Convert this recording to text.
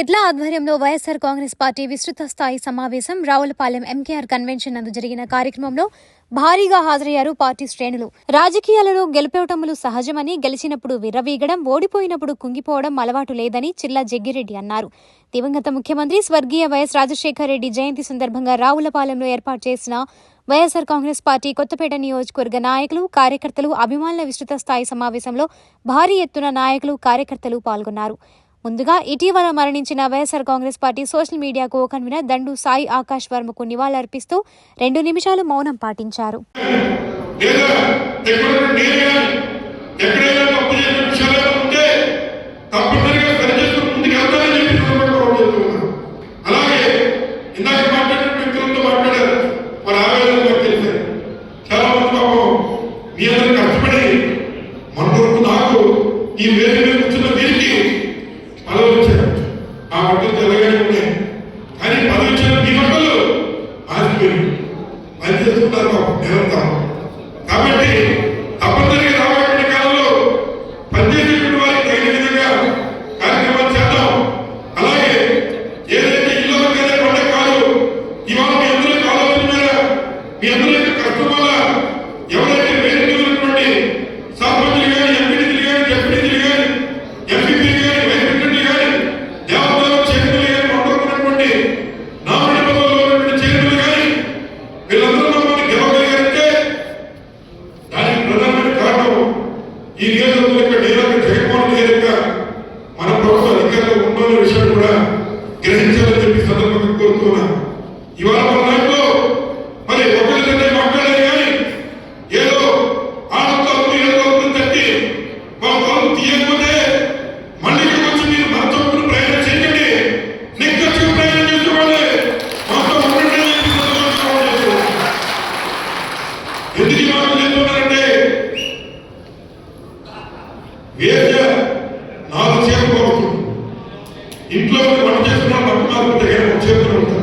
చెట్ల ఆధ్వర్యంలో వైఎస్సార్ కాంగ్రెస్ పార్టీ విస్తృత స్థాయి సమావేశం రావులపాలెం ఎంకేఆర్ కన్వెన్షన్ నందు జరిగిన కార్యక్రమంలో భారీగా హాజరయ్యారు పార్టీ శ్రేణులు. రాజకీయాలలో గెలుపేవటములు సహజమని గెలిచినప్పుడు విర్రవీగడం ఓడిపోయినప్పుడు కుంగిపోవడం అలవాటు లేదని చిల్లా జగ్గిరెడ్డి అన్నారు. దివంగత ముఖ్యమంత్రి స్వర్గీయ వైఎస్ రాజశేఖర రెడ్డి జయంతి సందర్భంగా రావులపాలెంలో ఏర్పాటు చేసిన వైఎస్ఆర్ కాంగ్రెస్ పార్టీ కొత్తపేట నియోజకవర్గ నాయకులు కార్యకర్తలు అభిమానుల విస్తృత స్థాయి సమావేశంలో భారీ ఎత్తున నాయకులు కార్యకర్తలు పాల్గొన్నారు. ముందుగా ఇటీవల మరణించిన YSR Congress party social media co convener Dandu Sai Akash వర్మకు నివాళులర్పిస్తూ రెండు నిమిషాలు మౌనం పాటించారు. ఈ ఎక్కడ నీరాక మన ప్రభుత్వ అధికారులు ఉన్న కూడా గ్రహించాలని చెప్పి సందర్భంగా కోరుతున్నా. ఇవాళ మన నాయకులు మరి ఒకరిద్దరినే మాట్లాడారు కానీ ఏదో ఆడతో ఏదో తట్టి వాళ్ళ తలుపు తీయకపోతే మళ్ళీ వచ్చి మీరు మనతో కూడా ప్రయాణం చేయకండి. నిక్కచ్చుకు ప్రయాణం చేసుకోవాలి మాతో ఉండండి ఎందుకు ఈ మాటలు చెప్తున్నారంటే ఇంట్లో ఉండి వంట చేసుకున్న పట్టు మాత్రం చేతులు ఉంటారు